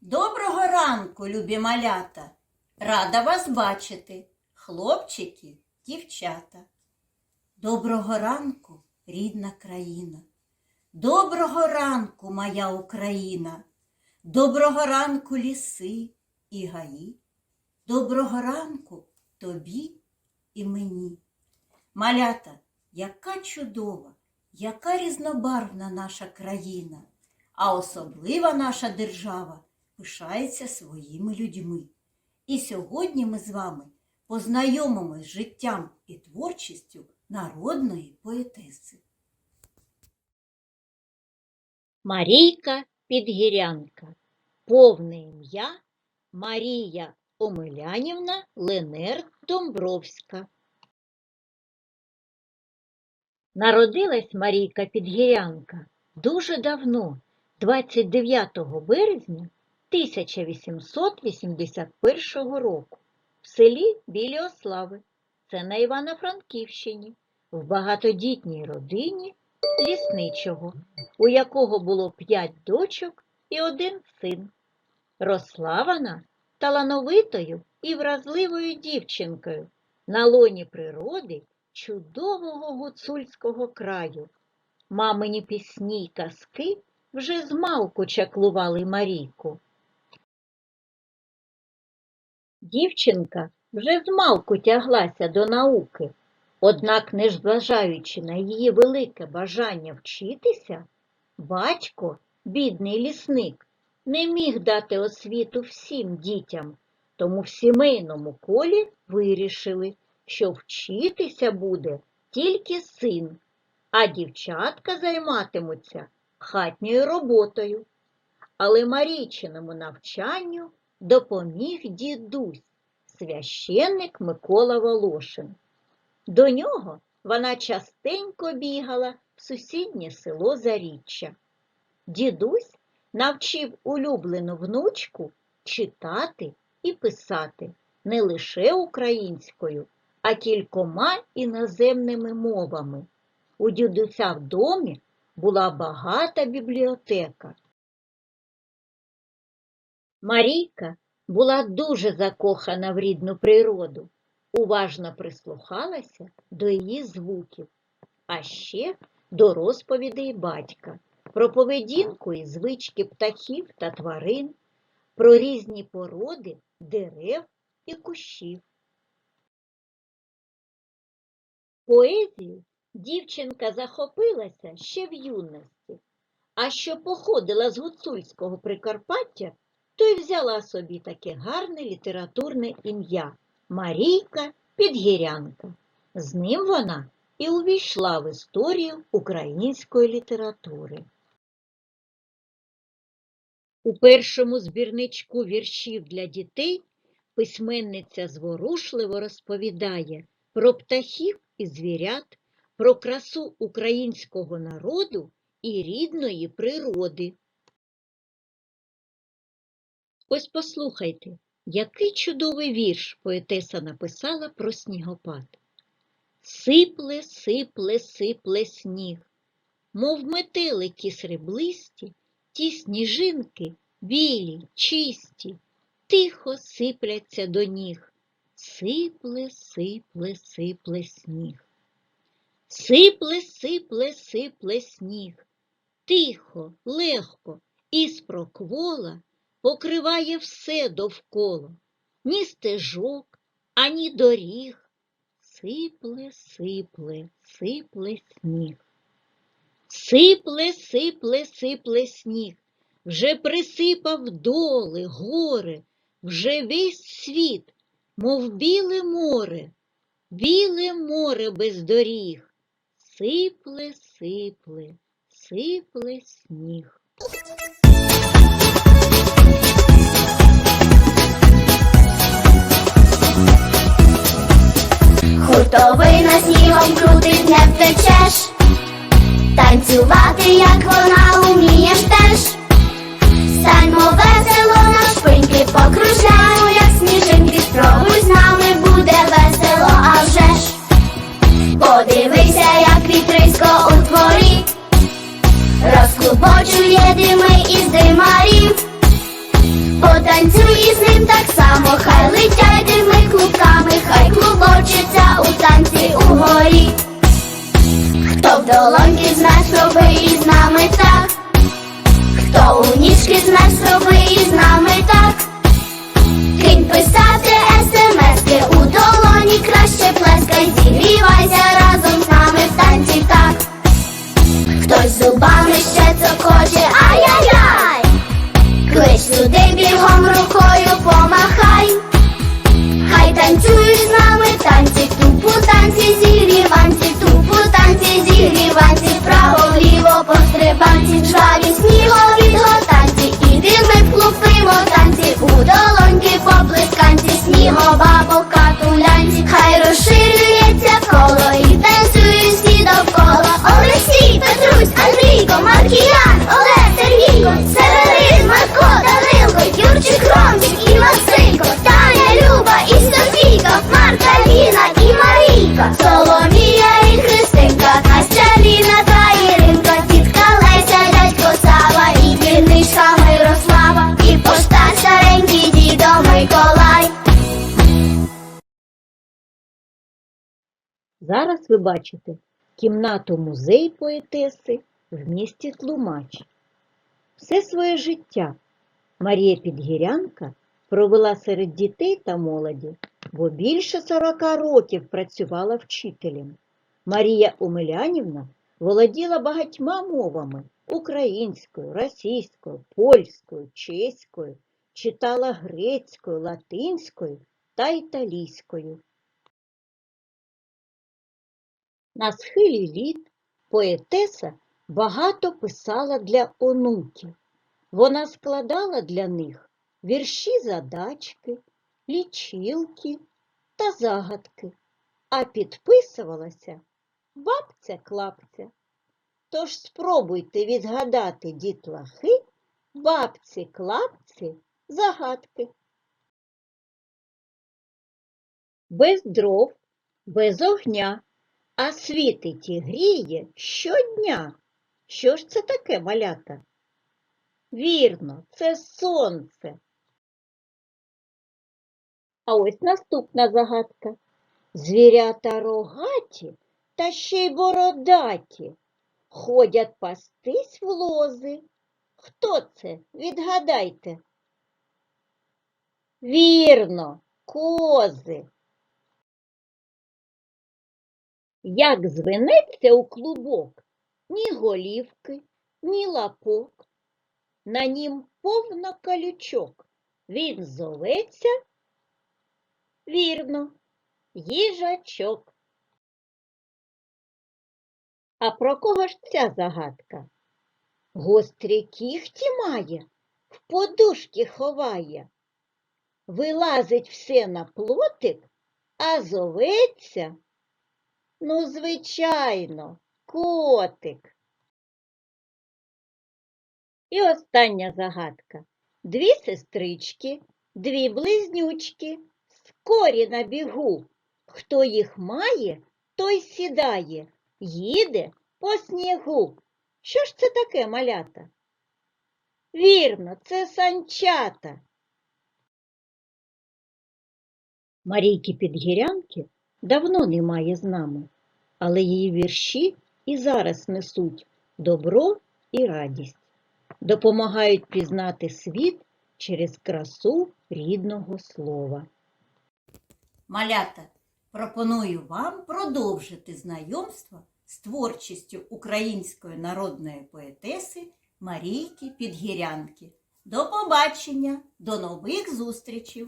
Доброго ранку, любі малята! Рада вас бачити, хлопчики, дівчата. Доброго ранку, рідна країна. Доброго ранку, моя Україна. Доброго ранку, ліси і гаї. Доброго ранку тобі і мені. Малята, яка чудова, яка різнобарвна наша країна, а особлива наша держава пишається своїми людьми. І сьогодні ми з вами познайомимось з життям і творчістю народної поетеси. Марійка Підгірянка. Повне ім'я Марія Омелянівна Ленер Домбровська. Народилась Марійка Підгірянка дуже давно, 29 березня 1881 року, в селі Білі Ослави, це на Івано-Франківщині, в багатодітній родині лісничого, у якого було п'ять дочок і один син. Росла вона талановитою і вразливою дівчинкою на лоні природи чудового гуцульського краю. Мамині пісні й казки вже змалку чаклували Марійку. Дівчинка вже змалку тяглася до науки, однак, не зважаючи на її велике бажання вчитися, батько, бідний лісник, не міг дати освіту всім дітям, тому в сімейному колі вирішили, що вчитися буде тільки син, а дівчатка займатимуться хатньою роботою. Але Марійчиному навчанню допоміг дідусь, священник Микола Волошин. До нього вона частенько бігала в сусіднє село Заріччя. Дідусь навчив улюблену внучку читати і писати не лише українською, а кількома іноземними мовами. У дідуся в домі була багата бібліотека. Марійка була дуже закохана в рідну природу, уважно прислухалася до її звуків, а ще до розповідей батька про поведінку і звички птахів та тварин, про різні породи дерев і кущів. Поезією дівчинка захопилася ще в юності, а що походила з гуцульського Прикарпаття, то й взяла собі таке гарне літературне ім'я Марійка Підгірянка. З ним вона і увійшла в історію української літератури. У першому збірничку віршів для дітей письменниця зворушливо розповідає про птахів і звірят, про красу українського народу і рідної природи. Ось послухайте, який чудовий вірш поетеса написала про снігопад. Сипле, сипле, сипле сніг, мов метелики сріблисті, ті сніжинки білі, чисті, тихо сипляться до ніг. Сипле, сипле, сипле сніг. Сипле, сипле, сипле сніг. Тихо, легко, із проквола покриває все довкола, ні стежок, ані доріг. Сипле, сипле, сипле сніг. Сипле, сипле, сипле сніг. Вже присипав доли, гори, вже весь світ, мов біле море, біле море без доріг. Сипле, сипле, сипле сніг. Хуртовина снігом крутить, не втечеш, танцювати, як вона умієш теж. Станьмо весело на шпиньки покружляємо, як сніжинки, спробуй з нами буде весело, а вже ж. Подивися, як вітрисько у дворі, розклубочує дими із димарів. Потанцюй із ним так само, хай летять дими клубками, хай клубочиться у танці угорі. Хто в долоньки з нас роби із нами так, хто у ніжки з нас роби із нами. Пострибанці, жваві Зараз ви бачите кімнату музей поетеси в місті Тлумач. Все своє життя Марія Підгірянка провела серед дітей та молоді, бо більше 40 років працювала вчителем. Марія Омелянівна володіла багатьма мовами українською, російською, польською, чеською, читала грецькою, латинською та італійською. На схилі літ поетеса багато писала для онуків. Вона складала для них вірші задачки, лічилки та загадки, а підписувалася бабця-клапця. Тож спробуйте відгадати дітлахи бабці-клапці загадки. Без дров, без огня, а світить і гріє щодня. Що ж це таке, малята? Вірно, це сонце. А ось наступна загадка. Звірята рогаті та ще й бородаті. Ходять пастись в лози. Хто це? Відгадайте. Вірно, кози. Як звенеться у клубок, ні голівки, ні лапок. На нім повно калючок. Він зоветься, вірно, їжачок. А про кого ж ця загадка? Гострі кіхті має, в подушки ховає, вилазить все на плотик, а зоветься Ну, звичайно, котик. І остання загадка. Дві сестрички, дві близнючки, скорі на бігу. Хто їх має, той сідає, їде по снігу. Що ж це таке, малята? Вірно, це санчата. Марійки Підгірянки давно немає з нами, але її вірші і зараз несуть добро і радість, допомагають пізнати світ через красу рідного слова. Малята, пропоную вам продовжити знайомство з творчістю української народної поетеси Марійки Підгірянки. До побачення, до нових зустрічей!